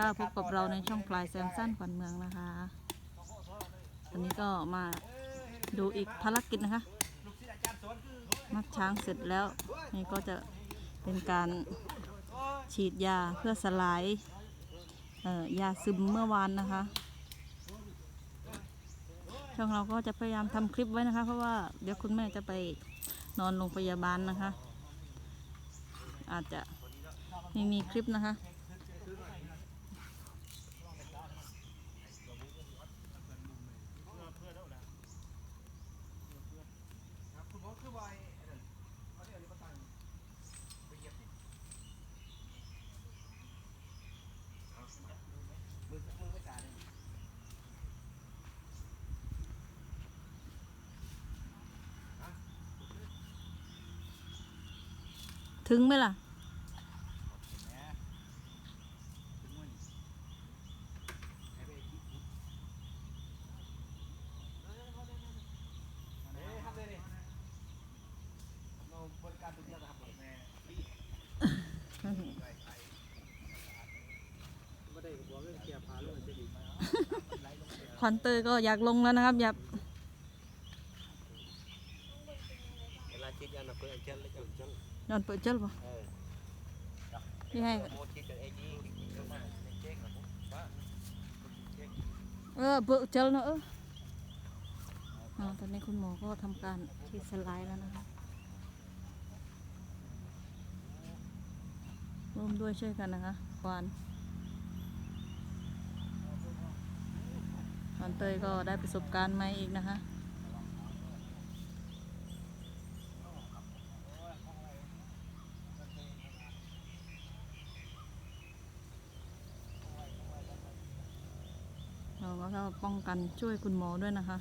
ค่ะ พบกับเราในช่องปลายแซมสั้นขวัญเมืองนะคะวันนี้ก็มาดูอีกภารกิจนะคะ มัดช้างเสร็จแล้ว นี่ก็จะเป็นการฉีดยาเพื่อสลายยาซึมเมื่อวานนะคะ ช่องเราก็จะพยายามทำคลิปไว้นะคะ เพราะว่าเดี๋ยวคุณแม่จะไปนอนโรงพยาบาลนะคะ อาจจะไม่มีคลิปนะคะ ถึงไหมล่ะ ควันเตอร์ก็อยากลงแล้วนะครับ อยาก เวลาคิดยันน่ะเพื่อนเช่นแล้วจังจัง นอนเปิดเจลป่ะเออพี่ให้เองดีก็มาเจ๊งนะผมว่าเจ๊งเออเปิดเจลเนอะตอนนี้คุณหมอก็ทำการฉีดสไลด์แล้วนะคะร่วมด้วยช่วยกันนะคะควานควานเตยก็ได้ประสบการณ์ใหม่อีกนะคะ แล้วก็ป้องกันช่วยคุณหมอด้วยนะคะ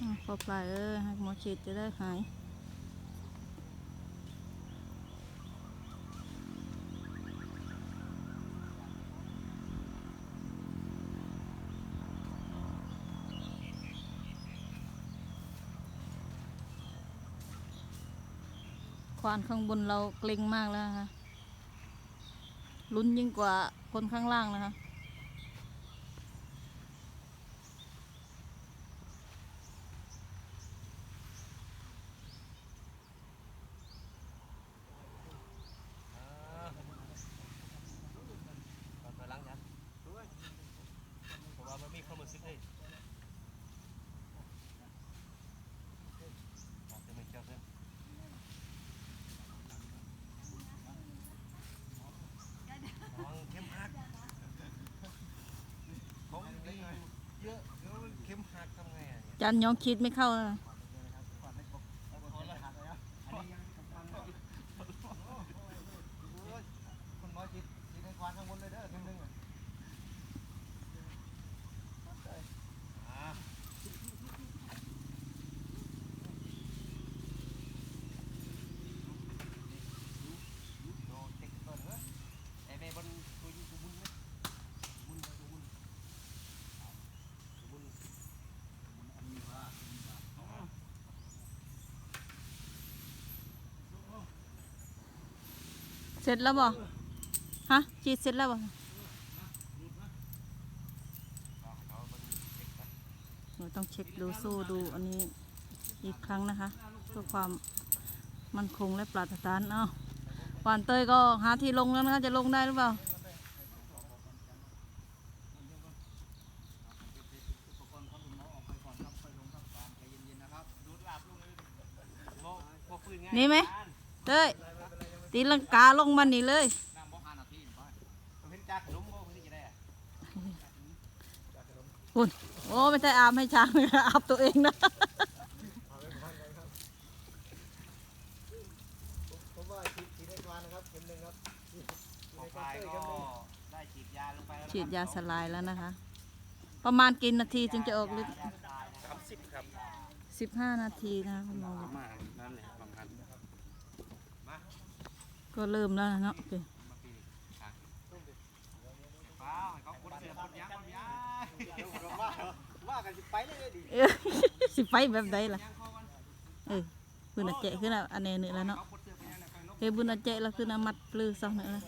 อะพอปลายเออให้หมอฉีดจะได้หายานข้างบนเราเกรงมากแล้วนะคะลุ้นยิ่งกว่าคนข้างล่างนะคะ ตอนไปล้างยันเพราะว่ามันมีความรู้สึกเลยจะไม่เจ้าเพื่อนระวังเข้มหักของดีเยอะเดี๋ยวเข้มหักทำไงอะ จันยองคิดไม่เข้าแล้วนะ คนน้อยจิตจิตในควานข้างบนเลยเด้อนึงๆอ่าโดเจ็กต้นเฮ้ยไอ้แม่บนตัวอยู่ตัวบุญไหมบุญไปตัวบุญตัวบุญอันนี้ว่า เสร็จแล้วบ่ฮะฉีดเสร็จแล้วบ่หนูต้องเช็คดูโซ่ดูอันนี้อีกครั้งนะคะเพื่อความมั่นคงและปราศฐานเอ้าหวานเตยก็หาที่ลงแล้วนะคะจะลงได้หรือเปล่านี่ไหมเต้ย ตีลังกาลงมันนี่เลยเห็นจากขนมบ่เพิ่นจะได้อะคุณโอ้ไม่ใช่อาบให้ช้างอาบตัวเองนะผมว่าฉีดฉีดให้กวานนะครับเข็มหนึ่งครับพอปลายก็ได้ฉีดยาลงไปแล้วฉีดยาสลายแล้วนะคะ ประมาณกี่นาทีจึงจะออกฤทธิ์ครับสิบครับสิบห้านาทีนะคะคุณหมอมานั่นแหละสำคัญมา ก็เริ่มแล้วนะเนาะโอเคมาปีนี้ครับเปล่าให้เขาคนเสือคนกันสิไปเลยดิเออสิไปแบบใดล่ะเออบุญอาเจขึ้นแล้วอันนี้นี่แล้วเนาะเอาปลดเสื้อไปยังน่ะไปลบเฮ้ยบุญอาเจแล้วขึ้นเอามัดปลือซะหน่อยละ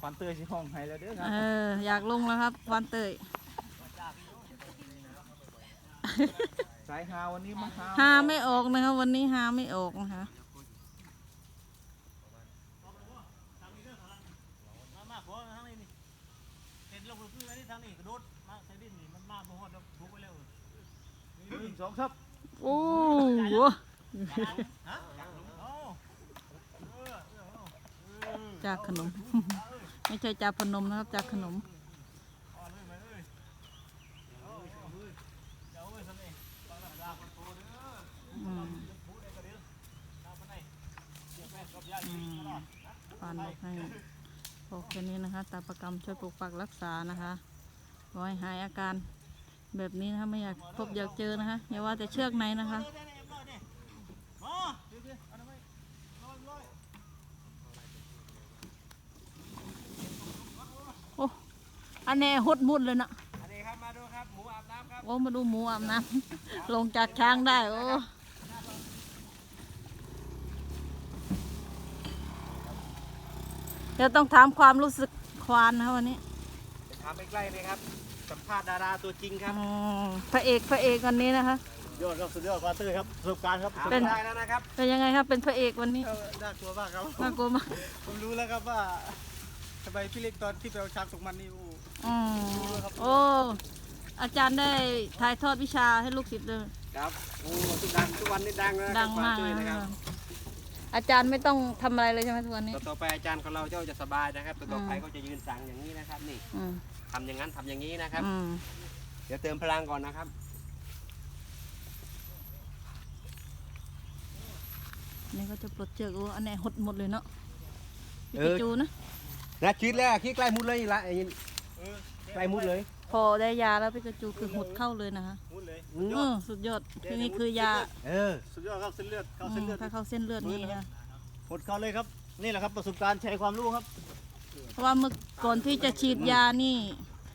ควันเตยสิห้องให้แล้วเด้อครัเอบออยากลงแล้วครับควันเตยสายฮาวันนี้มาฮาหาไม่ออกนะครับวันนี้หาไม่ออกนะคะ มามาขอทางนี้นี่เห็นลงคืออันนี้ทางนี้กระโดดมาใส่ดินนี่มันมาบ่ฮอดแล้วบุกไปแล้วหนึ่งสองครับโอ้โหฮะโอ้จากขนม ไม่ใช่จากพนมนะครับจากขนม อ่อนเลยไหมเอ้ยโอ้ยเอาเอ้ยเอาเอ้ยทำเองบางระดับโตเด้อ อืม พูดได้ก็เด้อตามมาไหนเดี๋ยวแม่กับยาย อื ต ม ลอด ฟาน บอกให้บอกแค่นี้นะคะ ตาประกรรมช่วยปกปักรักษานะคะขอให้หายอาการแบบนี้นะคะไม่อยากพบอยากเจอนะคะอย่าว่าแต่เชือกไหนนะคะเด้อเด้อเอ็มร้อยนี่มาเดี๋ยวเดี๋ยวเอาหน่อยไหมร้อยร้อยโอ้อันนี้หดมุดเลยนะอันนี้ครับมาดูครับหมูอาบน้ำครับโอ้มาดูหมูอาบน้ำลงจากช้างได้โอ้ เดี๋ยวต้องถามความรู้สึกควานนะคะวันนี้ถามไปใกล้เลยครับ สัมภาษณ์ดาราตัวจริงครับอืมพระเอกพระเอกวันนี้นะคะ ยอดครับสุดยอดควาเตอร์ครับประสบการณ์ครับถามเป็น ได้แล้วนะครับเป็นยังไงครับเป็นพระเอกวันนี้เออน่ากลัวมากครับ น่ากลัวมากผมรู้แล้วครับว่าทำไมพี่เล็กตอนที่ไปเอาช้างส่งมันนี่โอ้อืมโอ้อาจารย์ได้ถ่ายทอดวิชาให้ลูกศิษย์เลย ครับโอ้ทุกดังทุกวันนี้ดังแล้วนะดังมากควเลยนะนะครับ อาจารย์ไม่ต้องทำอะไรเลยใช่ไหมทุกวันนี้ต่อต่อไปอาจารย์ของเราเจ้าจะสบายนะครับต่อต่อไปอืมก็จะยืนสั่งอย่างนี้นะครับนี่อืมทำอย่างนั้นทำอย่างนี้นะครับ อืมเดี๋ยวเติมพลังก่อนนะครับ นี่ก็จะปลดเชือกโอ้อันนี้หดหมดเลยเนาะพี่เออกระจูนะนะคิดแล้วคิดใกล้มุดเลยละไอ้นี่ใกล้มุดเลยพ อได้ยาแล้วพี่กระจูคือหดเข้าเลยนะคะมุดเลยอืมเออสุดยอดที่นี่คือยาเออสุดยอดครับเส้นเลือดเข้าอืเส้นมเลือดถ้าเข้าเส้นเลือดนี่นะหดเข้าเลยครับ นี่แหละครับประสบการณ์แชร์ความรู้ครับเพราะว่าเมื่อก่อนที่จะฉีดยานี่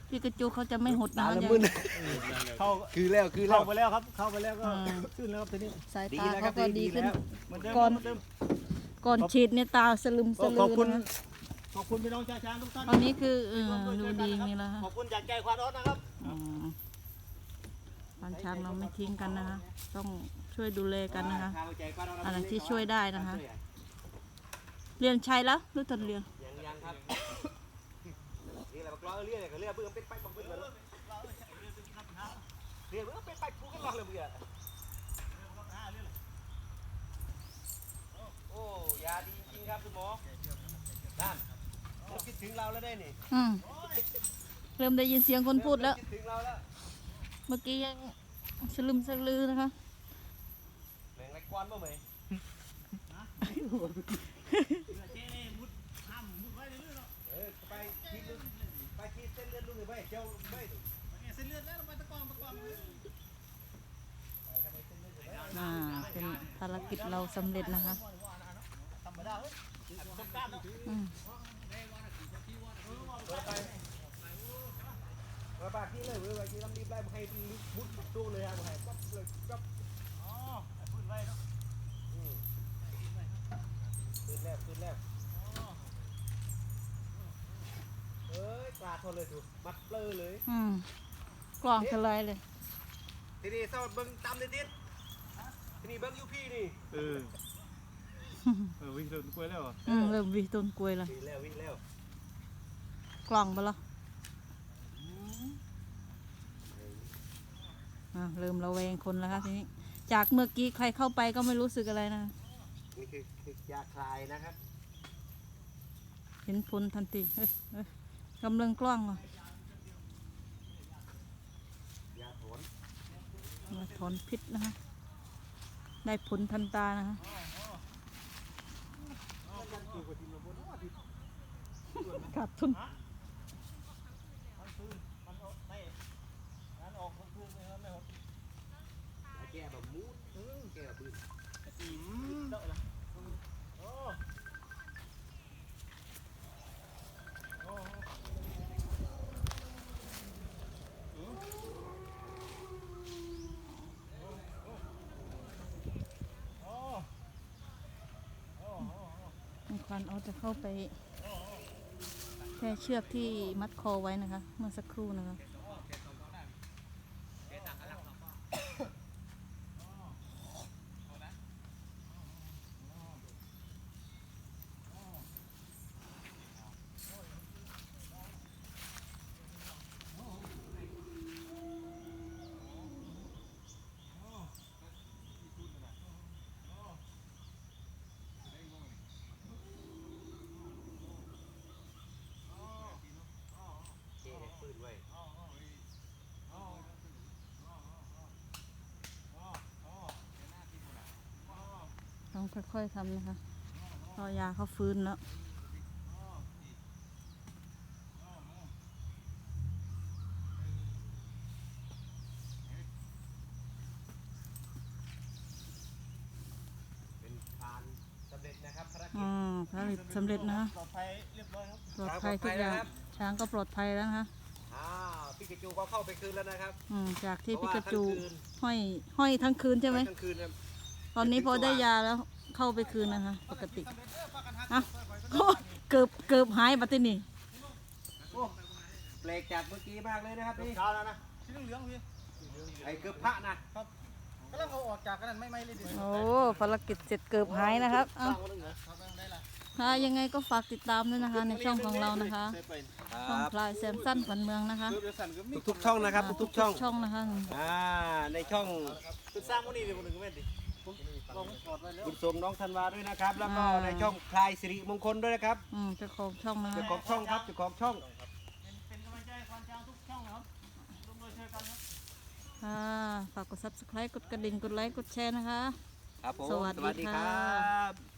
พี่กระจูเขาจะไม่หดนะตาคะละจะมึนเข้าคือแล้วคือแล้เข้าวไปแล้วครับ เข้าไปแล้วก็อืมขึ้นแล้วครับทีนี้สายดีตาแล้วครัเขาบก็ดีดีขึ้นแล้วเหมือนเดิมก่อน เหมือนเดิมก่อนฉีดเนี่ยตาสลึมสลืขอบคุณอนะข อบคุณพี่น้องชาวช้างทุกท่านตอนนี้คือเออดูดีนี่แล้วฮะขอบคุณจากใจควานออสนะครับอืมบ้านช้างเราไม่ทิ้งกันนะคะ ต้องช่วยดูแลกันนะคะอะไรที่ช่วยได้นะคะ เรียนชัยแล้วรู้ตันเรียนยังยังครับนี่แหละบักล้อเรียกเลยก็เรียกเบื่อเป็นไปบักเบื่อเลยเรียกเบื่อเป็นไปกูก็รอเลยเบื่อโอ้ยาดีจริงครับคุณหมอด้านเรา คิดถึงเราแล้วได้นี่อืมเริ่มได้ยินเสียงคนพูดแล้ว คิดถึงเราแล้วเมื่อกี้ยังสลึมสลือนะคะแมงไรกวนบ่ไหมเจ๊มุดห้ามมุดไว้เรื่อยๆเนาะเออไปคิดไปคิดเส้นเลือดลูกเลยไปเจ้าไปเส้นเลือดแล้วลงไปตะกอนตะกอนอ่าเป็นภารกิจเราสำเร็จนะคะ ธรรมดาเฮ้ยประสบการณ์เนาะ อืม มาปากที่เลยเว้ยไปที่ลำรีบไล่มาให้มุดตู้เลยครับมาให้ปั๊บเลยปั๊บอ๋อพูดไว้เนาะคืนแล้วคืนแล้วเอ้ยกลาดทนเลยดูมัดเปลือเลยอืมกล่องทลายเลย ทีนี้เศร้าเบิ้งตามเลยดิทีนี้เบิ้งยูพี่นี่เออเออวิ่งเดินกล้วยแล้วเหรออืมเริ่มวิต้นกล้วยและวิ่งแล้ววิ่งแล้วกล่องไปละ อ่าเริ่มระแวงคนแล้วครับทีนี้ จากเมื่อกี้ใครเข้าไปก็ไม่รู้สึกอะไรนะ นี่คือคือยาคลายนะครับ เห็นผลทันทีเอ้ยเอ้ยกำลังกล้องเหรอยาถอนมาถอนพิษนะคะ ได้ผลทันตานะคะ ขาดทุนมัน ก้แบบมูดออแก้แบบอืมเดาละควันออจะเข้าไปแค่เชือกที่มัดคอไว้นะคะ เมื่อสักครู่นะคะ ค่อยๆทำนะคะรอยาเขาฟื้นแล้วเป็นการสำเร็จนะครับภารกิจอ่าภารกิจสำเร็จนะคะปลอดภัยเรียบร้อยครับปลอดภัยทุกอย่างช้างก็ปลอดภัยแล้วนะคะอ้าวปิกาจูก็เข้าไปคืนแล้วนะครับอืมจากที่เพพิราะว่กาจูทั้งคืนห้อยห้อยทั้งคืนใช่ไหมทั้งคืนนะครับตอนนี้พอได้ยาแล้ว เข้าไปคืนนะคะ ปกติอะโอ้เกือบเกือบหายบัดนี้โอ้เปลกจากเมื่อกี้มากเลยนะครับนี่เช้าแล้วนะสีเหลืองๆพี่ไอ้เกือบพระนะกำลังเอาออกจากกันนั่นไม่ไม่เลยดิโอ้ภารกิจเสร็จเกือบหายนะครับเอ้าครับได้ละถ้ายังไงก็ฝากติดตามด้วยนะคะ ในช่องของเรานะคะคช่องรับพลายแซมสั้นขวัญเมืองนะคะ ทุกๆช่องนะครับ ทุกๆช่องช่องนะคะอ่าในช่องคือสร้างวันนี้เลยคนหนึ่งก็ไม่ดิ ผมลองถอดไว้แล้วบุญสมน้องธันวาด้วยนะครับ แล้วก็อ่า ในช่องพลายสิริมงคลด้วยนะครับอืมเจ้าของช่องนะเจ้าคะของช่องครับเจ้าของช่อง เป็นเป็นกำลังใจให้ควานช้างทุกช่องนะครับร่วมมือช่วยกันครับ ค่ะฝากกด subscribe กดกระดิ่ง กดไลค์ กดแชร์นะคะ ครับผมสวัสดีคค่ะรับ